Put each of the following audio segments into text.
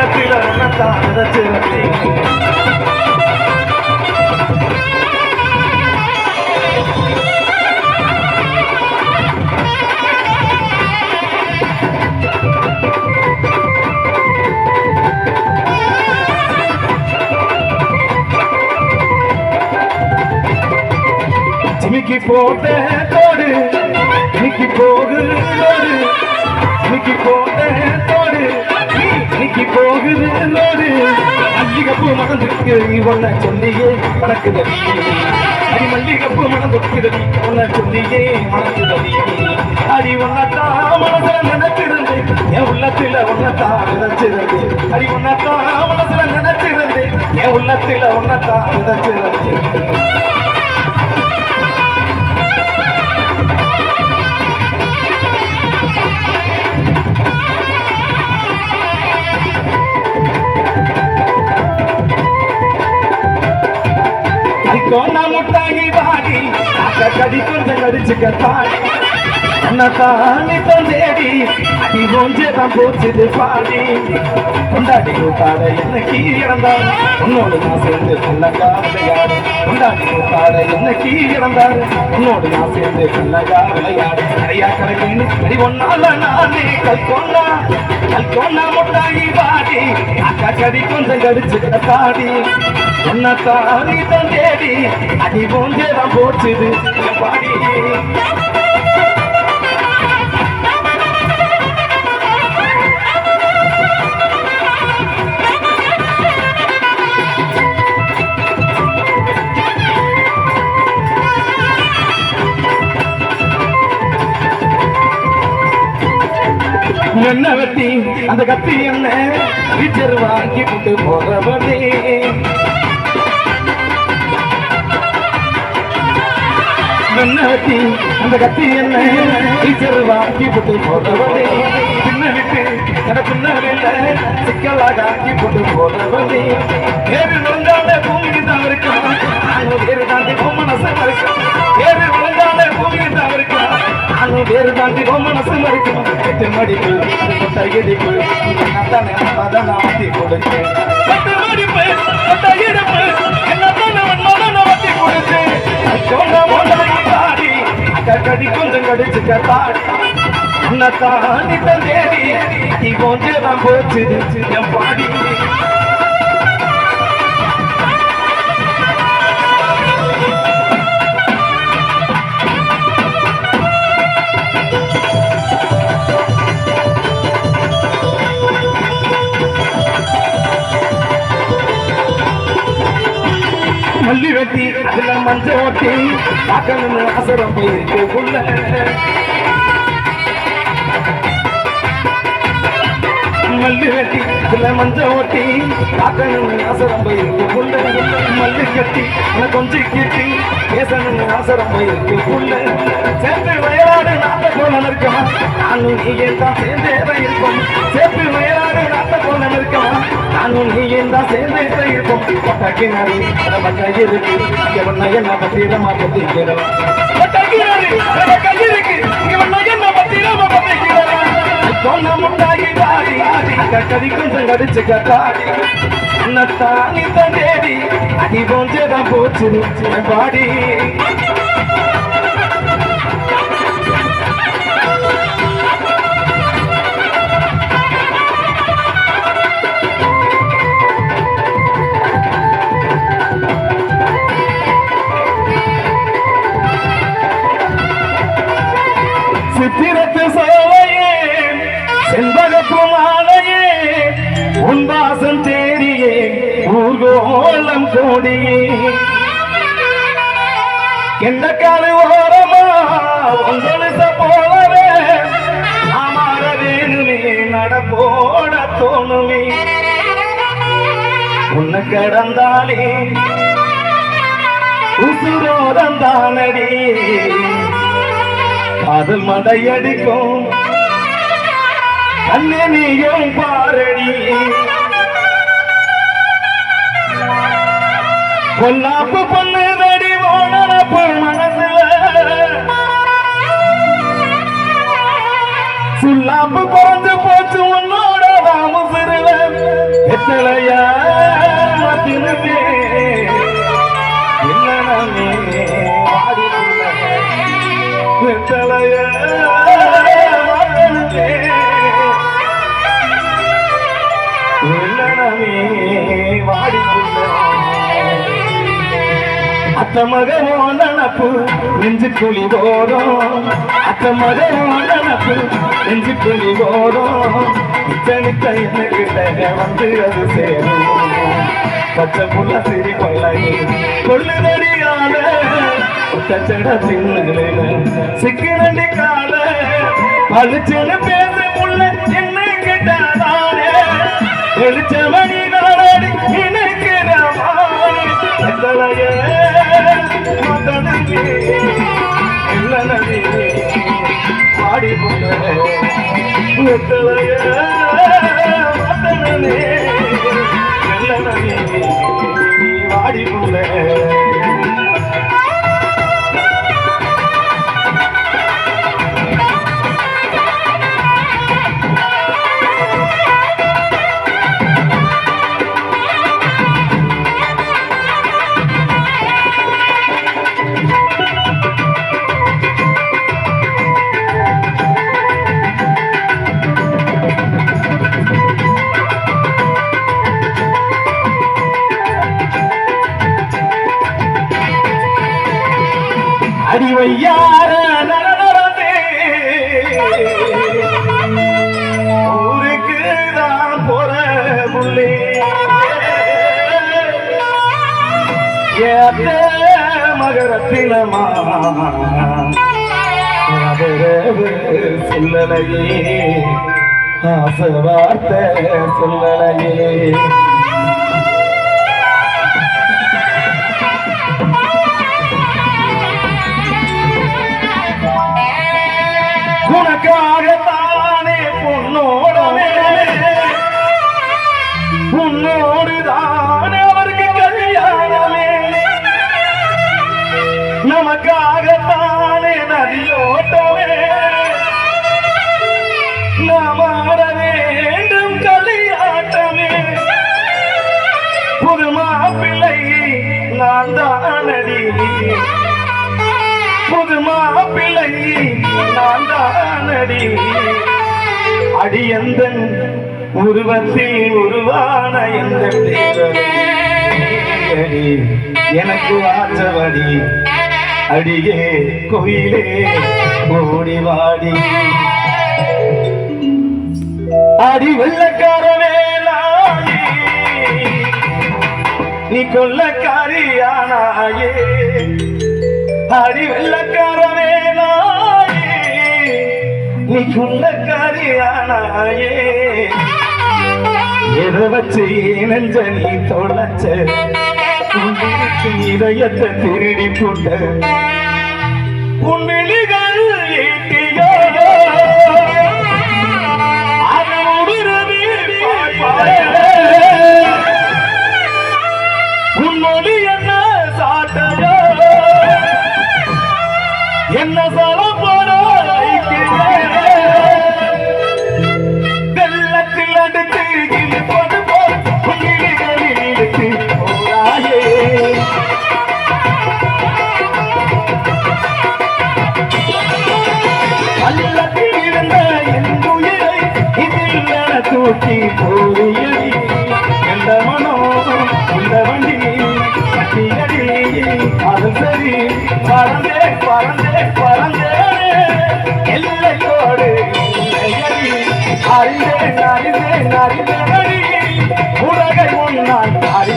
உள்ளத்தில் உன்னத்தான் விதைச்சிருந்தேன் ஜிமிக்கி போட்ட தோடு இன்னைக்கு போகுது லோடு இன்னைக்கு போட்ட தோடு இன்னைக்கு போகுது லோடு மல்லிகப்பூ மணந்துக்கு நீ ஒன்ன சொல்லியே மணக்குதடி அடி மல்லிகப்பூ மணந்துக்குது ஒன்ன சொல்லியே மணக்குதடி அடி ஒன்னத்தா மனசுல நினைச்சிருந்து என் உள்ளத்துல ஒன்னத்தா நினைச்சிருந்து. அடி ஒன்னத்தா மனசுல நினைச்சிருந்து என் உள்ளத்துல ஒன்னத்தா நினைச்சிருந்து. அக்க கடி கொஞ்சம் கடிச்சுக்க தாடி அண்ணத்தானி அடி கொஞ்சம் போச்சுது பாடி கொண்டாடி கூட்டாட என்ன கீழ் உன்னோடு நான் சேர்ந்து கல்லகா விளையாடு கொண்டாடி கூட்டாட என்ன கீழ் உன்னோடு நான் சேர்ந்து கல்லகா விளையாடு நிறையா கடைக்கு அடி ஒன்னால நானே கல்கொண்டா கல்கொண்டா முட்டாகி வாடி அக்கா கடி கொஞ்சம் தாடி தாரி தந்தேடி அடி கொஞ்சம் போச்சுது பாடி என்ன வெட்டி அந்த கத்தி என்ன? டீச்சர் வாங்கி விட்டு போறவனே. என்ன அந்த கத்தி என்ன? டீச்சர் வாக்கி போட்டு போறவனே சின்ன விட்டு எனக்கு சிக்கலாக ஆக்கி போட்டு போறவனே ஏறு நுழைஞ்சாலே பூமிக்கு தான் இருக்கான் வேறு தாண்டி மனசம் இருக்கான் ஏறு நுழைஞ்சாலே பூமிக்கு தான் இருக்கான் நானும் வேறு தாண்டி மனசம் மறிக்கும் எட்டு மடிப்பு கையடிப்பு தானே அதான் மாத்தி கொடுத்தேன். எட்டு உன்னத்தாண்டி தந்தேடி நீ கொஞ்சம் போச்சு என் பாடி மல்லி வெட்டி அதுல மஞ்சள் ஓட்டி பார்க்கணும்னு அசரம் போயிருக்கு உள்ள. மல்லி வெட்டி இல்லை மஞ்ச ஓட்டி காக்கணும்னு ஆசை ரொம்ப இருக்கு. புள்ள மல்லு கட்டி உன கொஞ்சம் கீட்டி பேசணும்னு ஆசை ரொம்ப இருக்கு. புள்ள சேர்த்து வயலாடு நாட்ட போல நிற்கமா. நானும் நீயே தான் சேர்ந்தே தான் இருக்கோம் சேர்த்து வயலாடு நாட்ட போல நிற்கமா. நானும் நீயே தான் சேர்ந்தே தான் இருக்கோம் பட்டாக்கினாரு நம்ம கையிருக்கு இவன் என்ன பத்திரமா பட்டாக்கி நாடு நம்ம கையிருக்கு இவன் என்ன பத்திரமா பத்திக்கிறோம்? சொன்ன முட்டாகி வாடி கடி கொஞ்சம் கடிச்சு கட்டாடி தானி தந்தேடி அடி போச்சு பாடி கோடியே எந்த காலு ஓரமா உங்களுக்கு போலவே அமர வேணுமே நடப்போட தோணுமே. உன்னை கடந்தாலே உசுரோரம் தானடி காதல் மடையடிக்கும். கண்ணே நீயும் பாரடி. கொல்லாப்பு பொண்ணு தடி போனப்பு மனசுல. சுல்லாப்பு குறைஞ்சு போச்சு உன்னோட ராமு சிறுவ எத்தலையா திரும்பி என்ன வாடி எத்தலையா அத்த மகனோ நினப்பு நெஞ்சு குழி போதும். அத்த மகனோ நினப்பு நெஞ்சு குழி போதும். இத்தனித்த என்ன வந்து அது சேரும். பச்சை புள்ள சிரி கொள்ளை கொள்ளுதடியால ஒத்தச்சட சின்ன சிக்கு நண்டி கால. பழிச்சுன்னு பேச புள்ள என்ன கேட்டாலே வெளிச்சமணி நாடி நினைக்கிறவாய் எத்தனையே மதனே இல்லனே பாடி போன வாடி போன மகரத்தினமா சொல்லலையே ஆசை வார்த்தை சொல்லலையே. நமக்காகத்தானே நதியோட்டமே. நாம் ஆட வேண்டும் கலியாட்டமே புது மாப்பிள்ளை நான் தானடி. புது மாப்பிள்ளை நான் தானடி. அடியந்தன் உருவத்தில் உருவான எந்த எனக்கு ஆற்றவடி அடியே கோயிலே ஓடி வாடி. அடி வெள்ளக்காரவே நீ கொள்ளக்காரியானாயே. அடி வெள்ளக்காரவே நீ கொள்ளக்காரியானாயே. எதை வச்சு நெஞ்ச நீ தொலைச்ச இதயத்தை திருடி கொண்ட உன் விழிகள் ஈட்டியோ அது உடுருவி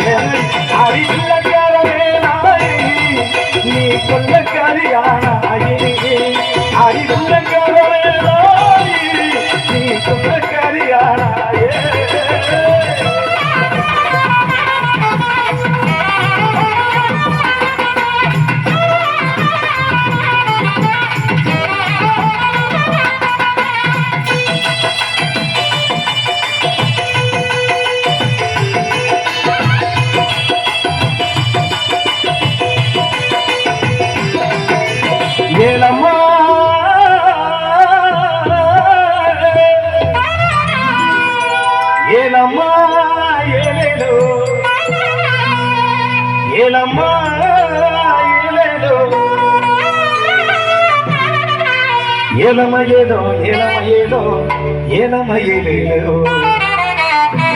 முன்னால் ஏலம ஏலோ ஏலம ஏலோ ஏலம ஏலேலோ